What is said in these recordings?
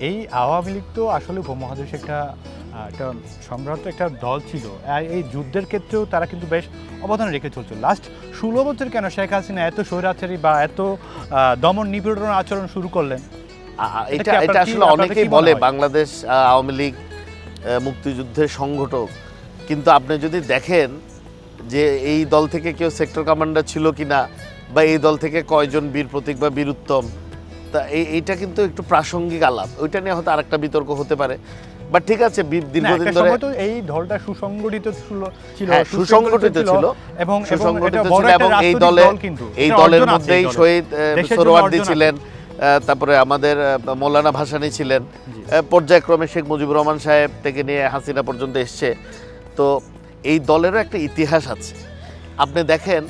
এই আওয়ামী লীগ তো আসলে উপমহাদেশে একটা একটা সংগ্রান্ত একটা দল ছিল। আর এই যুদ্ধের ক্ষেত্রেও তারা কিন্তু বেশ অবদান রেখে চলছে লাস্ট ষোলো বছর কেন শেখ হাসিনা এত স্বৈরাচারী বা এত দমন নিপীড়ন আচরণ শুরু করলেন? এটা এটা কি কি- আসলে অনেকেই বলে বাংলাদেশ আওয়ামী লীগ মুক্তিযুদ্ধের সংগঠক। কিন্তু আপনি যদি দেখেন যে এই দল থেকে কেউ সেক্টর কমান্ডার ছিল কিনা বা এই দল থেকে কয়জন বীর প্রতীক বা বীর উত্তম তা এই এইটা কিন্তু একটু প্রাসঙ্গিক আলাপ। ওইটা নিয়ে হয়তো আরেকটা বিতর্ক হতে পারে। বাট ঠিক আছে দীর্ঘদিন ধরে তো এই দলটা সুসংগঠিত ছিল- ছিল হ্যাঁ, সুসংগঠিত ছিল এবং সুসংগঠিত ছিল এবং এই দলে এই দলের মধ্যেই শহীদ সোহরাওয়ার্দী ছিলেন তারপরে আমাদের মৌলানা ভাসানি ছিলেন। পর্যায়ক্রমে শেখ মুজিবুর রহমান সাহেব থেকে নিয়ে হাসিনা পর্যন্ত এসছে। তো এই দলেরও একটা ইতিহাস আছে। আপনি দেখেন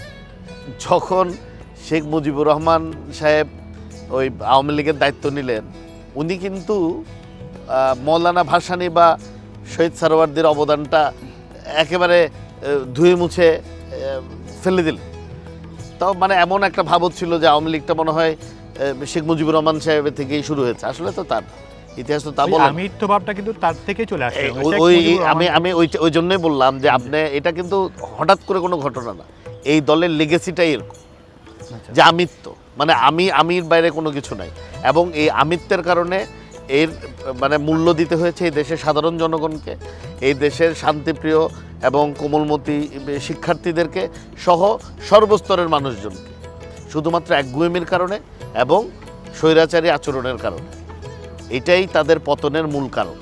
যখন শেখ মুজিবুর রহমান সাহেব ওই আওয়ামী লীগের দায়িত্ব নিলেন। উনি কিন্তু মৌলানা ভাসানি বা শহীদ সারোয়ারদের অবদানটা একেবারে ধুয়ে মুছে ফেলে দিলেন। তাও মানে এমন একটা ভাব ছিল যে আওয়ামী লীগটা মনে হয় শেখ মুজিবুর রহমান সাহেবের থেকেই শুরু হয়েছে। আসলে তো তার ইতিহাস তো তা ওই বলে আমিত্ব ভাবটা কিন্তু তার থেকে চলে আসে। ওই আমি আমি ওই ওই জন্যই বললাম যে আপনি এটা কিন্তু হঠাৎ করে কোনো ঘটনা না। এই দলের লেগেসিটাই এরকম। আচ্ছা। যে আমিত্ব। মানে আমি, আমির বাইরে কোনো কিছু নাই। এবং এই আমিত্বের কারণে এর মানে মূল্য দিতে হয়েছে এই দেশের সাধারণ জনগণকে, এই দেশের শান্তিপ্রিয় এবং কোমলমতি শিক্ষার্থীদেরকে সহ সর্বস্তরের মানুষজনকে। শুধুমাত্র একগুয়েমির কারণে এবং স্বৈরাচারী আচরণের কারণে। এটাই তাদের পতনের মূল কারণ।